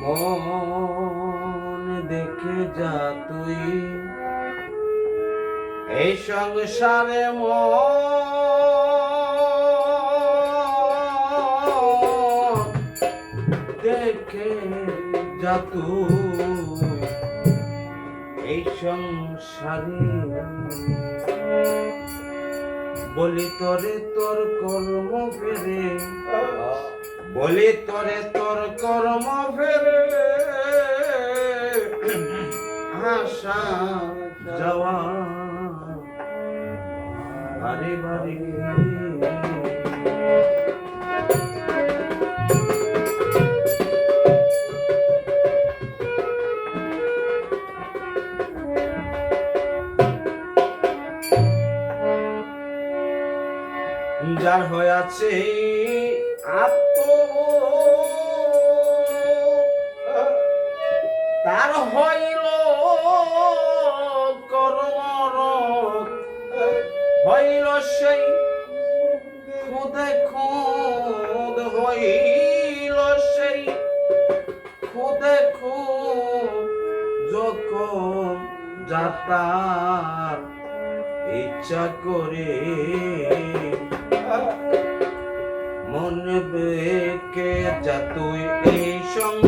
মন দেখে যা তুই এই সংসারে মন দেখে যা তুই এই সংসারে বলি তরে তোর কর্ম ফেরে। বলি তরে তোর কর্ম ফেরে। আশা যাওয়া। বাড়ি বাড়ি যার হয়েছে আত্ম তার হইল কর্মর হইল সেই খুদে খুদ, হইল সেই খুদে খুদ, যখন যাতার ইচ্ছা করে মনে বেকে যা তুই এই সঙ্গ।